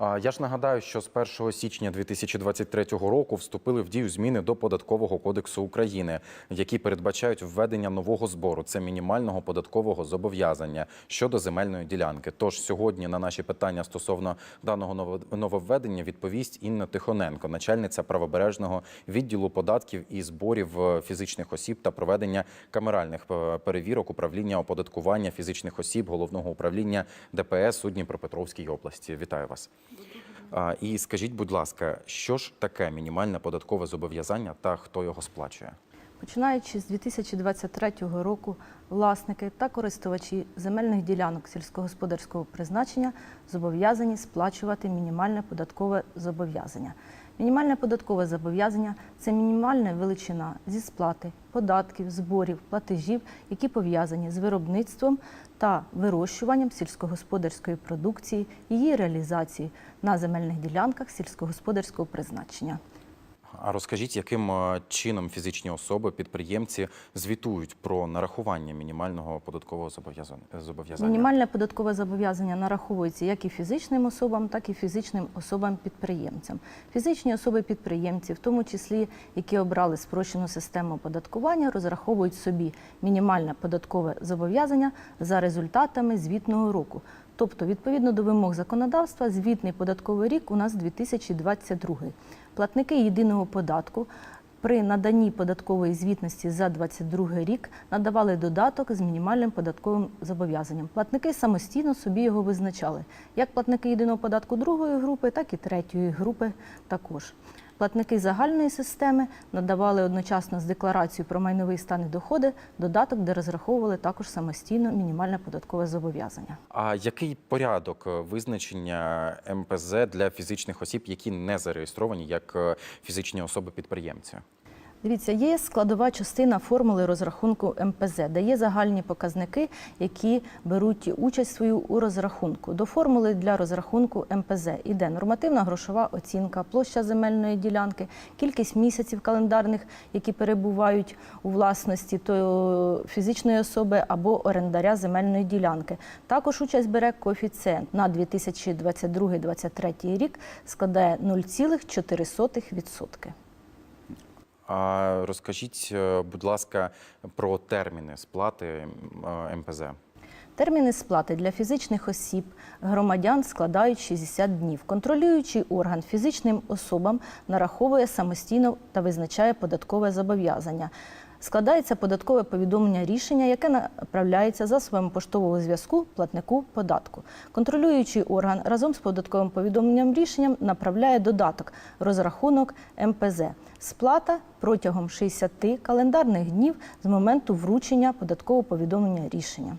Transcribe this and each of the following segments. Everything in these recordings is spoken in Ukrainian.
Я ж нагадаю, що з 1 січня 2023 року вступили в дію зміни до податкового кодексу України, які передбачають введення нового збору це мінімального податкового зобов'язання щодо земельної ділянки. Тож сьогодні на наші питання стосовно даного ново- нововведення відповість Інна Тихоненко, начальниця правобережного відділу податків і зборів е, фізичних осіб та проведення камеральних е, перевірок управління оподаткування фізичних осіб головного управління ДПС у Дніпропетровській області. Вітаю вас. І скажіть, будь ласка, що ж таке мінімальне податкове зобов'язання та хто його сплачує? Починаючи з 2023 року, власники та користувачі земельних ділянок сільськогосподарського призначення зобов'язані сплачувати мінімальне податкове зобов'язання. Мінімальне податкове зобов'язання це мінімальна величина зі сплати податків, зборів, платежів, які пов'язані з виробництвом та вирощуванням сільськогосподарської продукції, її реалізації на земельних ділянках сільськогосподарського призначення. А розкажіть, яким е, чином фізичні особи, підприємці звітують про нарахування мінімального податкового зобов'язан- зобов'язання? Мінімальне податкове зобов'язання нараховується як і фізичним особам, так і фізичним особам-підприємцям. Фізичні особи-підприємці, в тому числі, які обрали спрощену систему оподаткування, розраховують собі мінімальне податкове зобов'язання за результатами звітного року. Тобто, відповідно до вимог законодавства, звітний податковий рік у нас 2022. Платники єдиного податку при наданні податкової звітності за 2022 рік надавали додаток з мінімальним податковим зобов'язанням. Платники самостійно собі його визначали, як платники єдиного податку другої групи, так і третьої групи також. Платники загальної системи надавали одночасно з декларацією про майновий стан і доходи додаток, де розраховували також самостійно мінімальне податкове зобов'язання. А який порядок е, визначення МПЗ для фізичних осіб, які не зареєстровані як е, фізичні особи-підприємці? Дивіться, є складова частина формули розрахунку МПЗ, де є загальні показники, які беруть участь свою у розрахунку. До формули для розрахунку МПЗ іде нормативна грошова оцінка, площа земельної ділянки, кількість місяців календарних, які перебувають у власності то фізичної особи або орендаря земельної ділянки. Також участь бере коефіцієнт на 2022-2023 рік складає 0,4%. А розкажіть, е, будь ласка, про терміни сплати е, МПЗ. Терміни сплати для фізичних осіб громадян складають 60 днів. Контролюючий орган фізичним особам нараховує самостійно та визначає податкове зобов'язання. Складається податкове повідомлення рішення, яке направляється за своєму поштового зв'язку платнику податку. Контролюючий орган разом з податковим повідомленням рішенням направляє додаток розрахунок МПЗ. Сплата протягом 60 календарних днів з моменту вручення податкового повідомлення рішення.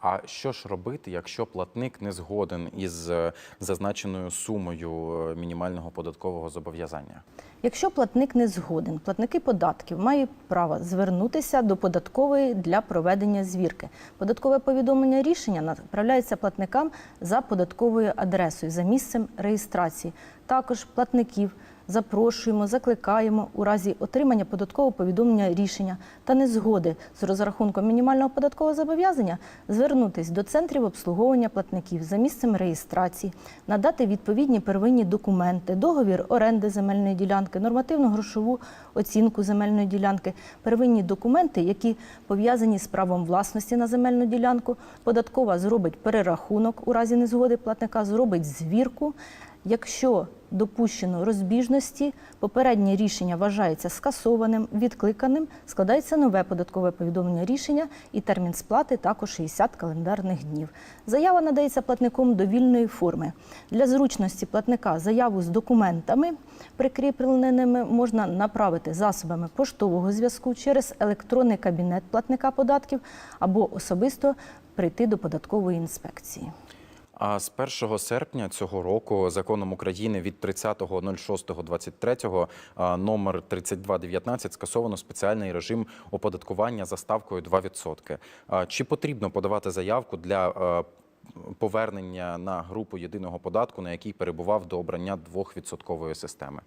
А що ж робити, якщо платник не згоден із е, зазначеною сумою е, мінімального податкового зобов'язання? Якщо платник не згоден, платники податків мають право звернутися до податкової для проведення звірки. Податкове повідомлення рішення направляється платникам за податковою адресою за місцем реєстрації. Також платників запрошуємо, закликаємо у разі отримання податкового повідомлення рішення та незгоди з розрахунком мінімального податкового зобов'язання звернутись до центрів обслуговування платників за місцем реєстрації, надати відповідні первинні документи, договір оренди земельної ділянки, нормативну грошову оцінку земельної ділянки, первинні документи, які пов'язані з правом власності на земельну ділянку. Податкова зробить перерахунок у разі незгоди платника, зробить звірку. Якщо допущено розбіжності, попереднє рішення вважається скасованим, відкликаним, складається нове податкове повідомлення рішення і термін сплати також 60 календарних днів. Заява надається платником довільної форми. Для зручності платника заяву з документами, прикріпленими, можна направити засобами поштового зв'язку через електронний кабінет платника податків або особисто прийти до податкової інспекції. А з 1 серпня цього року законом України від 30.06.23 а, номер 3219 скасовано спеціальний режим оподаткування за ставкою 2%. Чи потрібно подавати заявку для повернення на групу єдиного податку, на якій перебував до обрання 2% системи?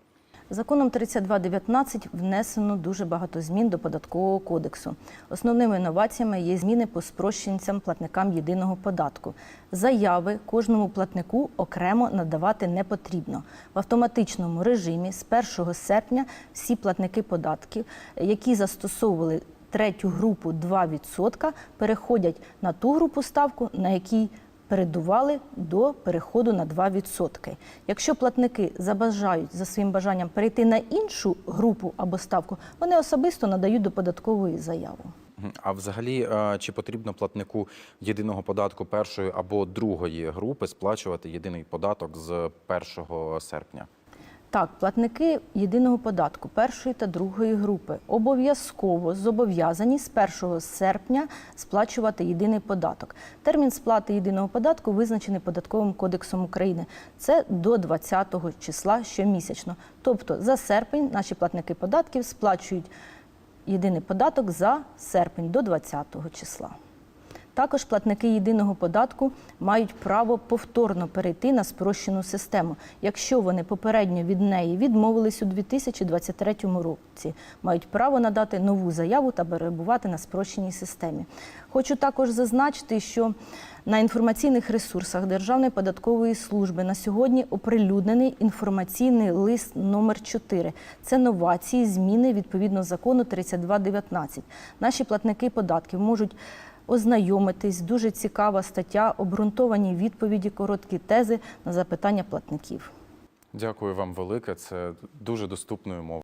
Законом 3219 внесено дуже багато змін до податкового кодексу. Основними інноваціями є зміни по спрощенцям платникам єдиного податку. Заяви кожному платнику окремо надавати не потрібно. В автоматичному режимі з 1 серпня всі платники податків, які застосовували третю групу 2%, переходять на ту групу ставку, на якій передували до переходу на 2%. Якщо платники забажають за своїм бажанням перейти на іншу групу або ставку, вони особисто надають до податкової заяву. А взагалі, е, чи потрібно платнику єдиного податку першої або другої групи сплачувати єдиний податок з 1 серпня? Так, платники єдиного податку першої та другої групи обов'язково зобов'язані з 1 серпня сплачувати єдиний податок. Термін сплати єдиного податку визначений податковим кодексом України. Це до 20 числа щомісячно. Тобто за серпень наші платники податків сплачують єдиний податок за серпень до 20 числа. Також платники єдиного податку мають право повторно перейти на спрощену систему, якщо вони попередньо від неї відмовились у 2023 році. Мають право надати нову заяву та перебувати на спрощеній системі. Хочу також зазначити, що на інформаційних ресурсах Державної податкової служби на сьогодні оприлюднений інформаційний лист номер 4 Це новації, зміни відповідно закону 3219. Наші платники податків можуть ознайомитись. Дуже цікава стаття, обґрунтовані відповіді, короткі тези на запитання платників. Дякую вам велике. Це дуже доступною мовою.